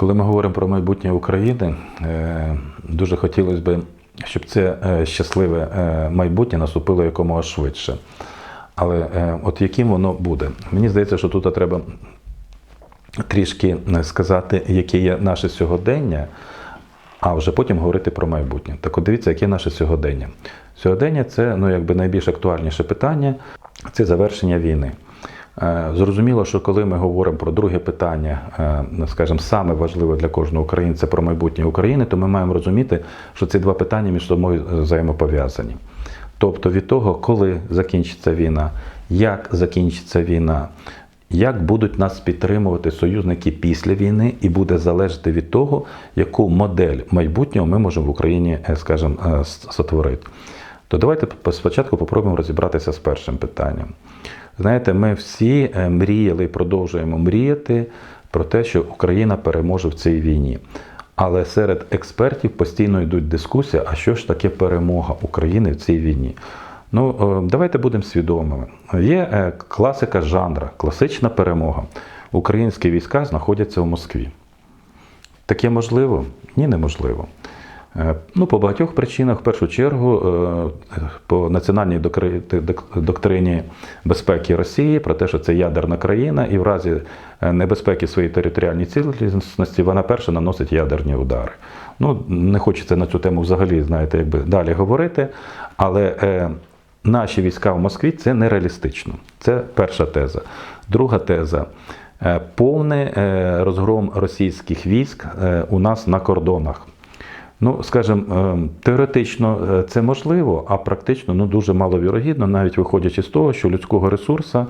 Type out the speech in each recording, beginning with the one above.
Коли ми говоримо про майбутнє України, е, дуже хотілося б, щоб це е, щасливе е, майбутнє наступило якомога швидше. Але от яким воно буде? Мені здається, що тут треба трішки сказати, яке є наше сьогодення, а вже потім говорити про майбутнє. Так от дивіться, яке наше сьогодення. Сьогодення це ну, якби найбільш актуальніше питання це завершення війни. Е, Зрозуміло, що коли ми говоримо про друге питання, е, скажімо, саме важливе для кожного українця про майбутнє України, то ми маємо розуміти, що ці два питання між собою взаємопов'язані. Тобто від того, коли закінчиться війна, як закінчиться війна, як будуть нас підтримувати союзники після війни, і буде залежати від того, яку модель майбутнього ми можемо в Україні, е, скажімо, сотворити. То давайте спочатку попробуємо розібратися з першим питанням. Знаєте, ми всі е, мріяли і продовжуємо мріяти про те, що Україна переможе в цій війні. Але серед експертів постійно йдуть дискусії, а що ж таке перемога України в цій війні? Ну, е, давайте будемо свідомими. Є е, класика жанра, класична перемога. Українські війська знаходяться в Москві. Таке можливо? Ні, неможливо. Е, Ну, по багатьох причинах, в першу чергу, е, по національній доктрині безпеки Росії про те, що це ядерна країна, і в разі е, небезпеки своєї територіальній цілісності вона перша наносить ядерні удари. Ну, не хочеться на цю тему взагалі, знаєте, якби далі говорити, але наші війська в Москві це нереалістично. Це перша теза. Друга теза. Повний розгром російських військ у нас на кордонах. Ну, скажімо, е, теоретично е, це можливо, а практично ну, дуже маловірогідно, навіть виходячи з того, що людського ресурсу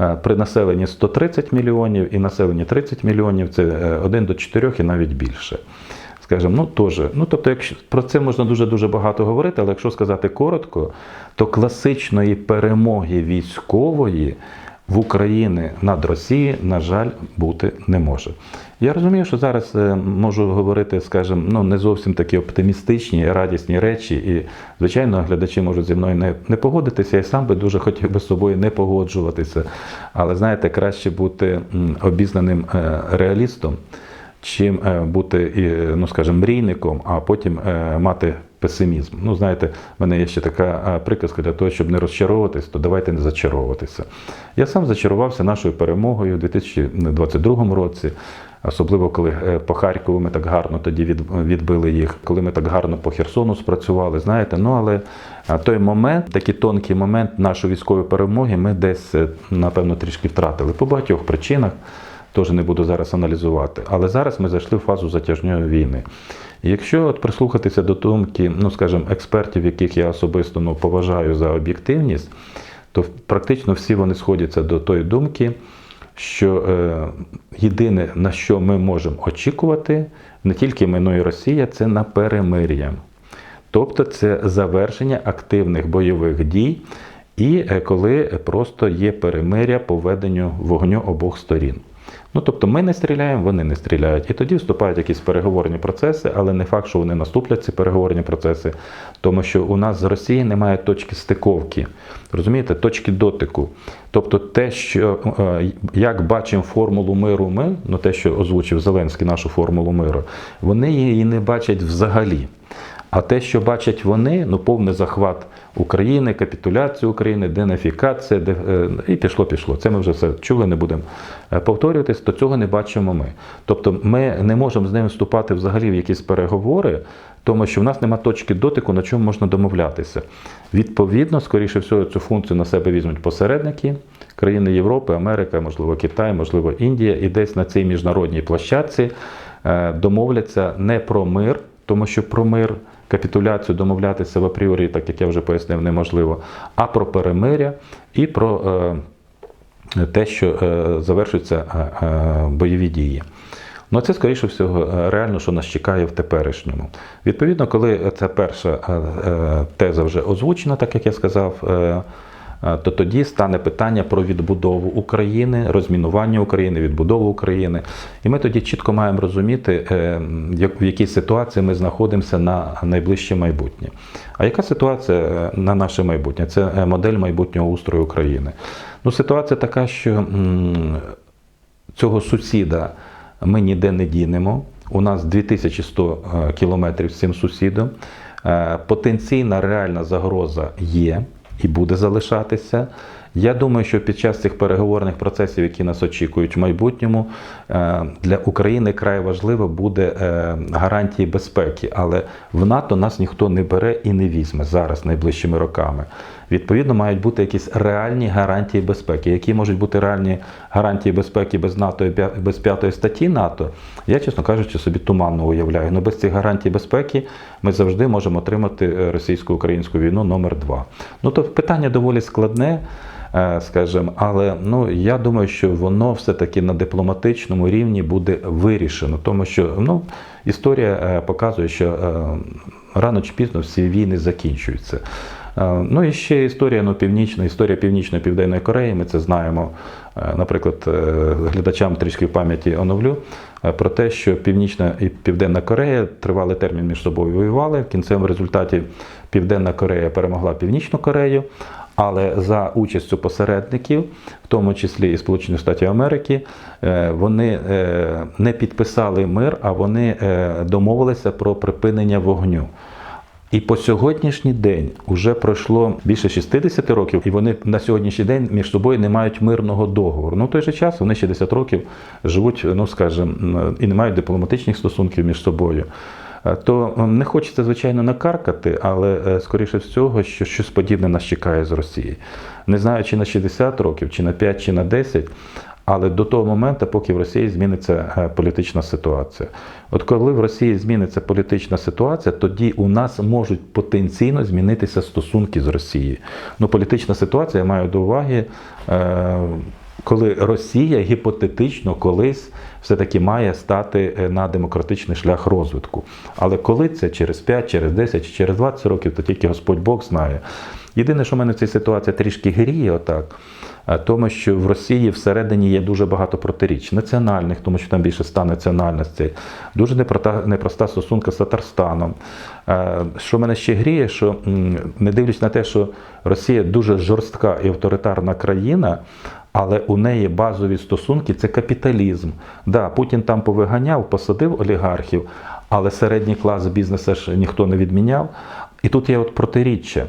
е, при населенні 130 мільйонів і населенні 30 мільйонів це 1 до 4 і навіть більше. Скажімо, ну теж. Ну, тобто, якщо про це можна дуже дуже багато говорити, але якщо сказати коротко, то класичної перемоги військової в Україні над Росією, на жаль, бути не може. Я розумію, що зараз е, можу говорити, скажімо, ну не зовсім такі оптимістичні, радісні речі, і, звичайно, глядачі можуть зі мною не, не погодитися. Я сам би дуже хотів би з собою не погоджуватися. Але знаєте, краще бути обізнаним е, реалістом, чим е, бути, ну скажімо, мрійником, а потім мати песимізм. Ну, знаєте, в мене є ще така приказка для того, щоб не розчаровуватись, то давайте не зачаровуватися. Я сам зачарувався нашою перемогою у 2022 році. Особливо коли е, по Харкову ми так гарно тоді відбили їх, коли ми так гарно по Херсону спрацювали, знаєте, ну але той момент, такий тонкий момент нашої військової перемоги, ми десь, е, напевно, трішки втратили по багатьох причинах. Теж не буду зараз аналізувати. Але зараз ми зайшли в фазу затяжної війни. Якщо от прислухатися до думки, ну скажімо, експертів, яких я особисто ну, поважаю за об'єктивність, то практично всі вони сходяться до тої думки, що е, єдине, на що ми можемо очікувати, не тільки ми, але й Росія, це на перемир'я. Тобто це завершення активних бойових дій, і е, коли просто є перемиря по веденню вогню обох сторін. Ну, тобто ми не стріляємо, вони не стріляють. І тоді вступають якісь переговорні процеси, але не факт, що вони наступлять, ці переговорні процеси, тому що у нас з Росії немає точки стиковки, розумієте, точки дотику. Тобто те, що е, як бачимо формулу миру ми, ну те, що озвучив Зеленський, нашу формулу миру, вони її не бачать взагалі. А те, що бачать вони, ну повний захват України, капітуляцію України, денефікація, де, е, і пішло, пішло. Це ми вже все чули, не будемо е, повторюватись, то цього не бачимо ми. Тобто ми не можемо з ними вступати взагалі в якісь переговори, тому що в нас нема точки дотику, на чому можна домовлятися. Відповідно, скоріше всього, цю функцію на себе візьмуть посередники, країни Європи, Америка, можливо, Китай, можливо, Індія, і десь на цій міжнародній площадці е, домовляться не про мир, тому що про мир капітуляцію домовлятися в апріорі, так як я вже пояснив, неможливо, а про перемиря і про е, те, що е, завершуються е, бойові дії. Ну, це, скоріше всього, реально, що нас чекає в теперішньому. Відповідно, коли ця перша теза вже озвучена, так як я сказав, то тоді стане питання про відбудову України, розмінування України, відбудову України. І ми тоді чітко маємо розуміти, е, в якій ситуації ми знаходимося на найближче майбутнє. А яка ситуація е, на наше майбутнє? Це е, модель майбутнього устрою України. Ну, ситуація така, що цього сусіда ми ніде не дінемо. У нас 2100 е, кілометрів з цим сусідом. Е, Потенційна реальна загроза є і буде залишатися. Я думаю, що під час цих переговорних процесів, які нас очікують в майбутньому, е, для України край важливо буде е, гарантії безпеки, але в НАТО нас ніхто не бере і не візьме зараз найближчими роками. Відповідно, мають бути якісь реальні гарантії безпеки. Які можуть бути реальні гарантії безпеки без НАТО і без п'ятої статті НАТО? Я, чесно кажучи, собі туманно уявляю. Ну без цих гарантій безпеки ми завжди можемо отримати е, російсько-українську війну номер два. Ну то питання доволі складне. е, Скажем, але ну я думаю, що воно все-таки на дипломатичному рівні буде вирішено, тому що ну історія е, показує, що рано чи пізно всі війни закінчуються. Е, Ну і ще історія ну, північна, історія Північної Південної Кореї. Ми це знаємо. Е, Наприклад, е, глядачам трішки в пам'яті оновлю про те, що Північна і Південна Корея тривалий термін між собою воювали. В кінцевому результаті Південна Корея перемогла Північну Корею. Але за участю посередників, в тому числі і Сполучених Штатів Америки, вони не підписали мир, а вони домовилися про припинення вогню. І по сьогоднішній день вже пройшло більше 60 років, і вони на сьогоднішній день між собою не мають мирного договору. Ну, в той же час вони 60 років живуть, ну скажімо, і не мають дипломатичних стосунків між собою. Е, То не хочеться, звичайно, накаркати, але е, скоріше всього, що щось подібне нас чекає з Росії. Не знаю, чи на 60 років, чи на 5, чи на 10, але до того моменту, поки в Росії зміниться е, політична ситуація. От коли в Росії зміниться політична ситуація, тоді у нас можуть потенційно змінитися стосунки з Росією. Ну, політична ситуація я маю до уваги. Е, коли Росія гіпотетично колись все-таки має стати е, на демократичний шлях розвитку. Але коли це через 5, через 10 чи через 20 років, то тільки Господь Бог знає. Єдине, що в мене в цій ситуації трішки гріє, отак, тому що в Росії всередині є дуже багато протиріч національних, тому що там більше ста національностей, дуже непроста, непроста стосунка з Татарстаном. Е, Що мене ще гріє, що не дивлячись на те, що Росія дуже жорстка і авторитарна країна. Але у неї базові стосунки це капіталізм. Да, Путін там повиганяв, посадив олігархів, але середній клас бізнесу ж ніхто не відміняв. І тут є от протиріччя.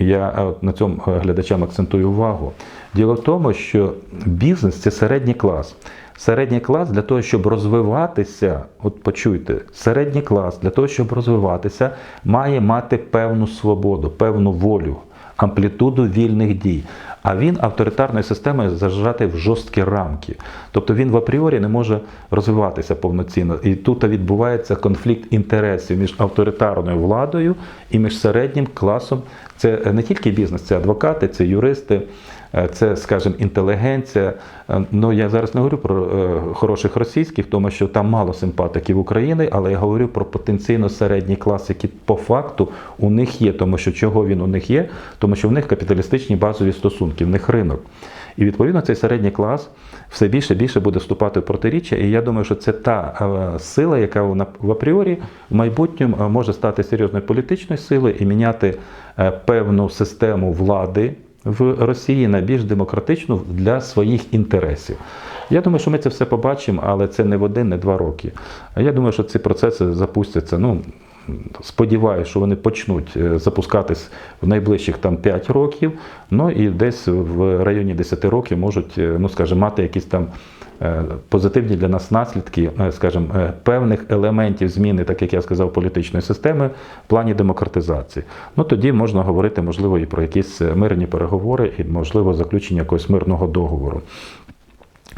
Я е, на цьому е, глядачам акцентую увагу. Діло в тому, що бізнес це середній клас. Середній клас для того, щоб розвиватися, от почуйте, середній клас для того, щоб розвиватися, має мати певну свободу, певну волю, амплітуду вільних дій. А він авторитарною системою зажатий в жорсткі рамки. Тобто він в апріорі не може розвиватися повноцінно. І тут відбувається конфлікт інтересів між авторитарною владою і між середнім класом. Це не тільки бізнес, це адвокати, це юристи, це, скажімо, інтелігенція. Е, Ну я зараз не говорю про е, хороших російських, тому що там мало симпатиків України, але я говорю про потенційно середній клас, який по факту у них є. Тому що чого він у них є? Тому що в них капіталістичні базові стосунки, в них ринок. І відповідно цей середній клас все більше і більше буде вступати в протиріччя. І я думаю, що це та е, сила, яка в апріорі в майбутньому е, може стати серйозною політичною силою і міняти е, певну систему влади в Росії на більш демократичну для своїх інтересів. Я думаю, що ми це все побачимо, але це не в один, не два роки. Я думаю, що ці процеси запустяться. Ну, Сподіваюся, що вони почнуть е, запускатись в найближчих там 5 років, ну і десь в районі 10 років можуть, е, ну скажімо, мати якісь там е, позитивні для нас наслідки, скажімо, певних елементів зміни, так як я сказав, політичної системи в плані демократизації. Ну тоді можна говорити, можливо, і про якісь мирні переговори, і можливо заключення якогось мирного договору.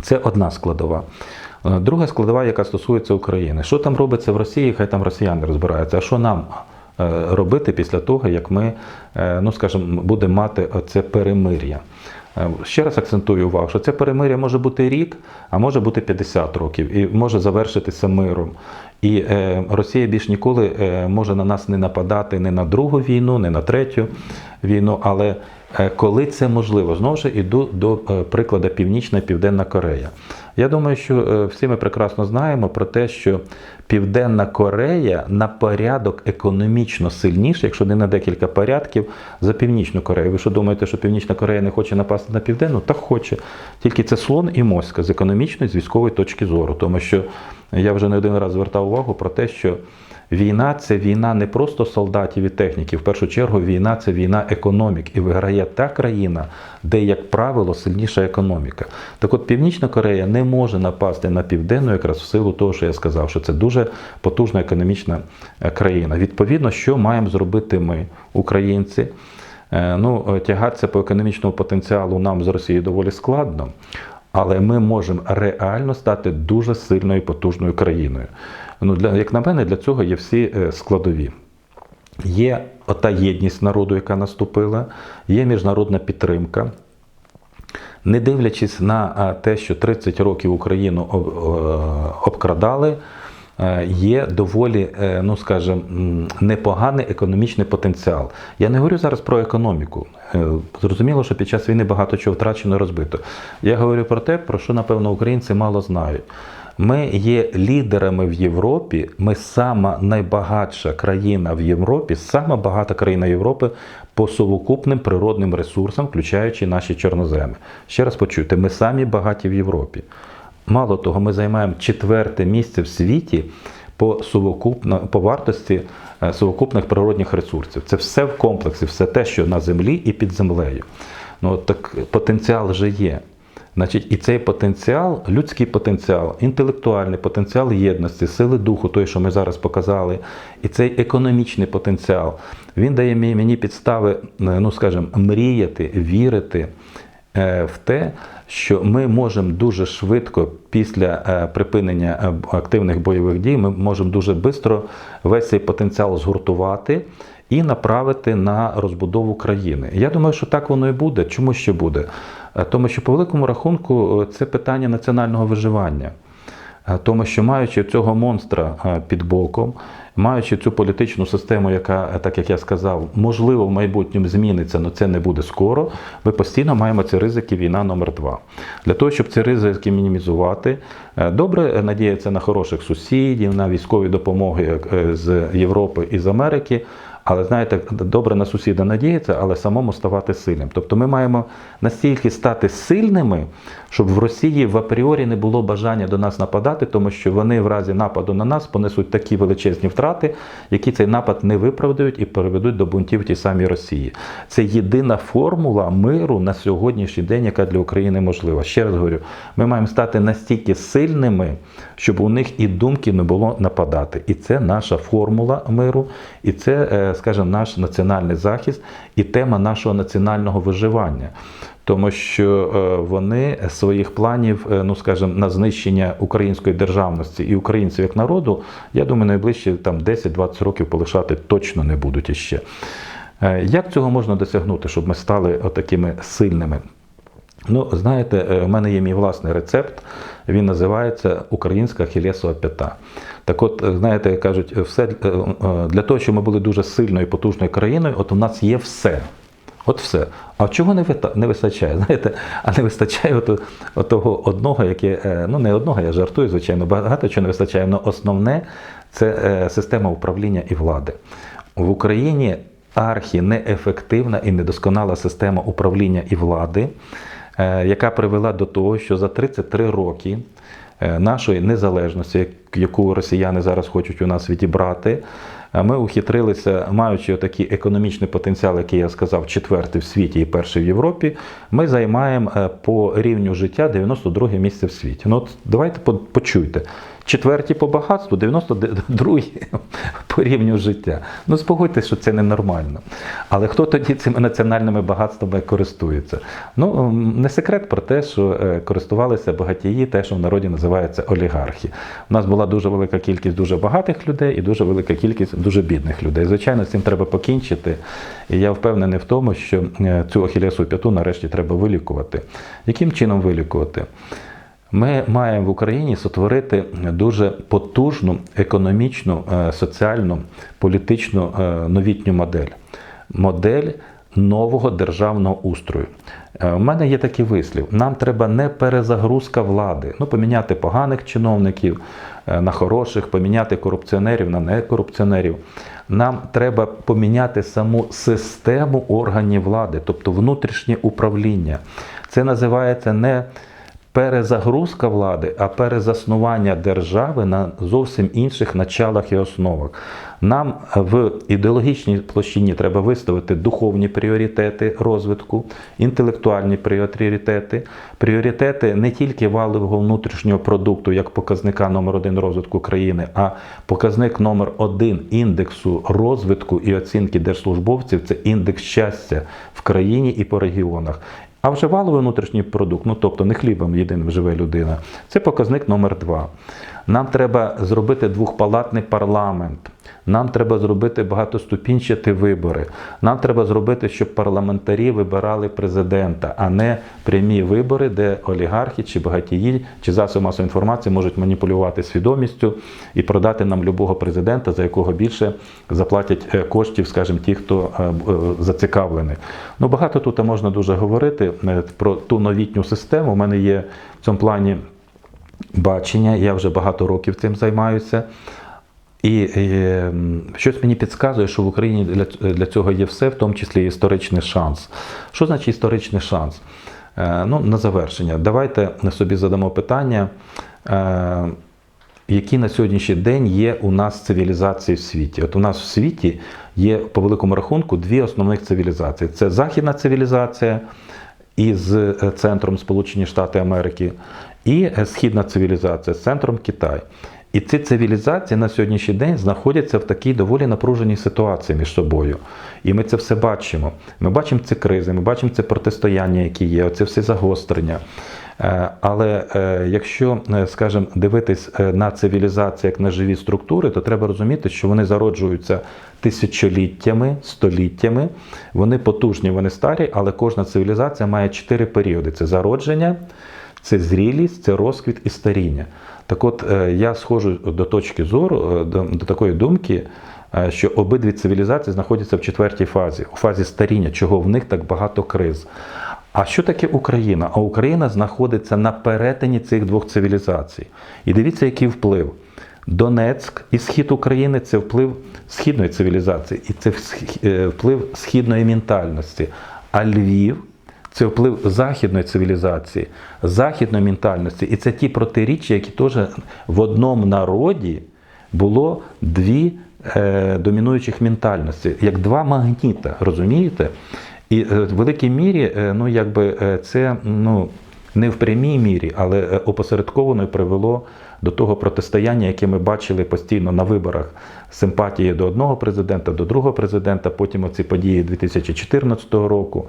Це одна складова. Е, Друга складова, яка стосується України. Що там робиться в Росії, хай там росіяни розбираються. А що нам е, робити після того, як ми, е, ну скажімо, будемо мати це перемир'я? Ще раз акцентую увагу, що це перемир'я може бути рік, а може бути 50 років, і може завершитися миром. І е, Росія більш ніколи е, може на нас не нападати не на другу війну, не на третю війну, але е, коли це можливо, знову ж іду до е, прикладу Північна і Південна Корея. Я думаю, що е, всі ми прекрасно знаємо про те, що Південна Корея на порядок економічно сильніша, якщо не на декілька порядків, за Північну Корею. Ви що думаєте, що Північна Корея не хоче напасти на південну? Так хоче. Тільки це слон і моська з економічної, з військової точки зору. Тому що я вже не один раз звертав увагу про те, що Війна це війна не просто солдатів і техніків. В першу чергу війна це війна економік. І виграє та країна, де, як правило, сильніша економіка. Так от Північна Корея не може напасти на південну, якраз в силу того, що я сказав, що це дуже потужна економічна е, країна. Відповідно, що маємо зробити ми, українці? Е, Ну, тягатися по економічному потенціалу нам з Росією доволі складно. Але ми можемо реально стати дуже сильною і потужною країною. Ну, для, як на мене, для цього є всі е, складові. Є ота єдність народу, яка наступила, є міжнародна підтримка. Не дивлячись на те, що 30 років Україну е, обкрадали, е, є доволі, е, ну скажімо, непоганий економічний потенціал. Я не говорю зараз про економіку. Е, Зрозуміло, що під час війни багато чого втрачено і розбито. Я говорю про те, про що, напевно, українці мало знають. Ми є лідерами в Європі. Ми сама найбагатша країна в Європі, сама багата країна Європи по совокупним природним ресурсам, включаючи наші чорноземи. Ще раз почуйте, ми самі багаті в Європі. Мало того, ми займаємо четверте місце в світі по совокупно, по вартості е, совокупних природних ресурсів. Це все в комплексі, все те, що на землі і під землею. Ну так потенціал вже є. Значить, і цей потенціал, людський потенціал, інтелектуальний потенціал єдності, сили духу, той, що ми зараз показали, і цей економічний потенціал, він дає мені підстави, е, ну скажімо, мріяти, вірити е, в те, що ми можемо дуже швидко після е, припинення активних бойових дій, ми можемо дуже швидко весь цей потенціал згуртувати і направити на розбудову країни. Я думаю, що так воно і буде. Чому ще буде? Е, Тому що по великому рахунку е, це питання національного виживання. Е, Тому що маючи цього монстра під боком, маючи цю політичну систему, яка, так як я сказав, можливо в майбутньому зміниться, але це не буде скоро. Ми постійно маємо ці ризики війна номер два. Для того, щоб ці ризики мінімізувати, добре надіятися на хороших сусідів, на військові допомоги з Європи і з Америки. Але знаєте, добре на сусіда надіятися, але самому ставати сильним. Тобто ми маємо настільки стати сильними, щоб в Росії в апріорі не було бажання до нас нападати, тому що вони в разі нападу на нас понесуть такі величезні втрати, які цей напад не виправдають і приведуть до бунтів в тій самій Росії. Це єдина формула миру на сьогоднішній день, яка для України можлива. Ще раз говорю, ми маємо стати настільки сильними, щоб у них і думки не було нападати. І це наша формула миру, і це, е, скажімо, наш національний захист і тема нашого національного виживання. Тому що е, вони своїх планів, е, ну скажімо, на знищення української державності і українців як народу, я думаю, найближчі там 10-20 років полишати точно не будуть іще. Е, Як цього можна досягнути, щоб ми стали отакими сильними? Ну, знаєте, е, в мене є мій власний рецепт. Він називається Українська хілєсова п'ята. Так от, е, знаєте, кажуть, все е, для того, щоб ми були дуже сильною і потужною країною, от у нас є все. От все. А чого не не вистачає? Знаєте, а не вистачає от, от того одного, яке, ну не одного, я жартую, звичайно, багато чого не вистачає, але основне це система управління і влади. В Україні архі неефективна і недосконала система управління і влади, яка привела до того, що за 33 роки е, нашої незалежності, яку росіяни зараз хочуть у нас відібрати, е, ми ухитрилися, маючи такий економічний потенціал, який я сказав, четвертий в світі і перший в Європі, ми займаємо е, по рівню життя 92 місце в світі. Ну от давайте почуйте. Четверті по багатству, 92 по рівню життя. Ну спогодьтесь, що це ненормально. Але хто тоді цими національними багатствами користується? Ну не секрет про те, що е, користувалися багатії, те, що в народі називається олігархи. У нас була дуже велика кількість дуже багатих людей і дуже велика кількість дуже бідних людей. Звичайно, з цим треба покінчити. І я впевнений в тому, що е, цю ахілесу п'яту нарешті треба вилікувати. Яким чином вилікувати? Ми маємо в Україні сотворити дуже потужну економічну, е, соціальну, політичну е, новітню модель. Модель нового державного устрою. Е, У мене є такий вислів: нам треба не перезагрузка влади, ну поміняти поганих чиновників е, на хороших, поміняти корупціонерів на некорупціонерів. Нам треба поміняти саму систему органів влади, тобто внутрішнє управління. Це називається не перезагрузка влади, а перезаснування держави на зовсім інших началах і основах. Нам в ідеологічній площині треба виставити духовні пріоритети розвитку, інтелектуальні пріоритети, пріоритети не тільки валового внутрішнього продукту як показника номер один розвитку країни, а показник номер один індексу розвитку і оцінки держслужбовців це індекс щастя в країні і по регіонах. А вже валовий внутрішній продукт, ну тобто не хлібом єдиним живе людина, це показник номер два. Нам треба зробити двохпалатний парламент. Нам треба зробити багатоступінчаті вибори. Нам треба зробити, щоб парламентарі вибирали президента, а не прямі вибори, де олігархи чи багатії чи засоби масової інформації можуть маніпулювати свідомістю і продати нам любого президента, за якого більше заплатять е, коштів, скажімо, ті, хто е, е, зацікавлений. Ну багато тут можна дуже говорити про ту новітню систему. У мене є в цьому плані бачення. Я вже багато років цим займаюся. І е, щось мені підказує, що в Україні для, для цього є все, в тому числі історичний шанс. Що значить історичний шанс? Е, ну, на завершення, давайте собі задамо питання, е, які на сьогоднішній день є у нас цивілізації в світі. От у нас в світі є по великому рахунку дві основних цивілізації: це західна цивілізація із е, центром Сполучені Штати Америки, і е, східна цивілізація з центром Китай. І ці цивілізації на сьогоднішній день знаходяться в такій доволі напруженій ситуації між собою. І ми це все бачимо. Ми бачимо ці кризи, ми бачимо це протистояння, які є, оце все загострення. Е, Але е, якщо, е, скажімо, дивитись на цивілізації як на живі структури, то треба розуміти, що вони зароджуються тисячоліттями, століттями. Вони потужні, вони старі, але кожна цивілізація має чотири періоди: це зародження, це зрілість, це розквіт і старіння. Так от е, я схожу до точки зору, е, до, до такої думки, е, що обидві цивілізації знаходяться в четвертій фазі, у фазі старіння, чого в них так багато криз. А що таке Україна? А Україна знаходиться на перетині цих двох цивілізацій. І дивіться, який вплив. Донецьк і схід України це вплив східної цивілізації, і це вплив східної ментальності. А Львів це вплив західної цивілізації, західної ментальності. І це ті протиріччя, які теж в одному народі було дві е, домінуючих ментальності, як два магніта, розумієте? І е, в великій мірі, е, ну якби е, це ну, не в прямій мірі, але опосередковано привело до того протистояння, яке ми бачили постійно на виборах симпатії до одного президента, до другого президента, потім оці події 2014 року.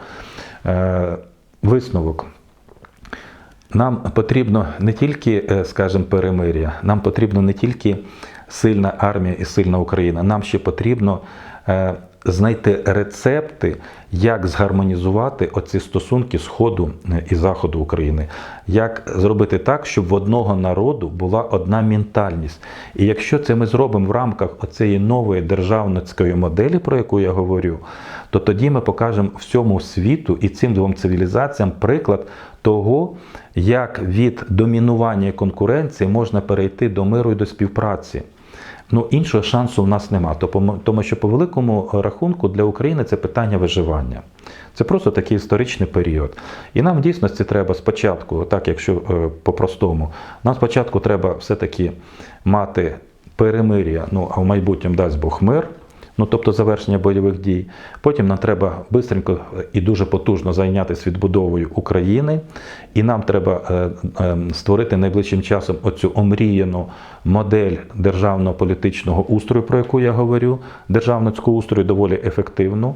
Е, Висновок. Нам потрібно не тільки, е, скажімо, перемир'я, нам потрібно не тільки сильна армія і сильна Україна, нам ще потрібно е, знайти рецепти, як згармонізувати оці стосунки Сходу е, і Заходу України, як зробити так, щоб в одного народу була одна ментальність. І якщо це ми зробимо в рамках оцієї нової державницької моделі, про яку я говорю, то тоді ми покажемо всьому світу і цим двом цивілізаціям приклад того, як від домінування і конкуренції можна перейти до миру і до співпраці. Ну, іншого шансу в нас нема, тому що по великому рахунку для України це питання виживання. Це просто такий історичний період. І нам в дійсності треба спочатку, так якщо е, по-простому, нам спочатку треба все-таки мати перемир'я, ну а в майбутньому дасть Бог мир. Ну, тобто завершення бойових дій. Потім нам треба швидко і дуже потужно зайнятися відбудовою України, і нам треба е, е, створити найближчим часом оцю омріяну модель державного політичного устрою, про яку я говорю, державницького устрою доволі ефективну.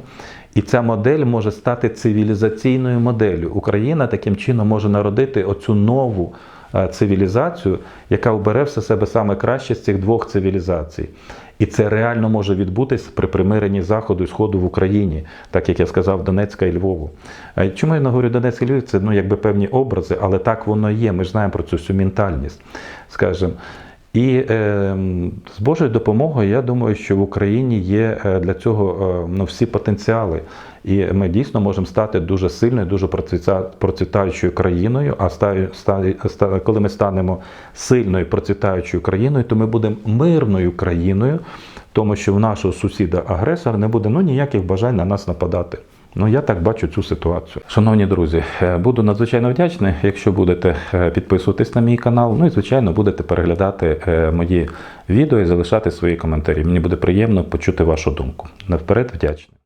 І ця модель може стати цивілізаційною моделлю. Україна таким чином може народити оцю нову е, цивілізацію, яка обере все себе саме краще з цих двох цивілізацій. І це реально може відбутись при примиренні Заходу і Сходу в Україні, так як я сказав, Донецька і Львову. Е, Чому я говорю Донецьк і Львів? Це ну, якби певні образи, але так воно є. Ми знаємо про цю всю ментальність, скажімо. І е, з Божою допомогою, я думаю, що в Україні є е, для цього е, ну, всі потенціали. І ми дійсно можемо стати дуже сильною, дуже процвіта- процвітаючою країною. А коли ми станемо сильною процвітаючою країною, то ми будемо мирною країною, тому що в нашого сусіда-агресора не буде ну, ніяких бажань на нас нападати. Ну, я так бачу цю ситуацію. Шановні друзі, е, буду надзвичайно вдячний, якщо будете е, підписуватись на мій канал. Ну і звичайно будете переглядати е, мої відео і залишати свої коментарі. Мені буде приємно почути вашу думку. Навперед вдячний.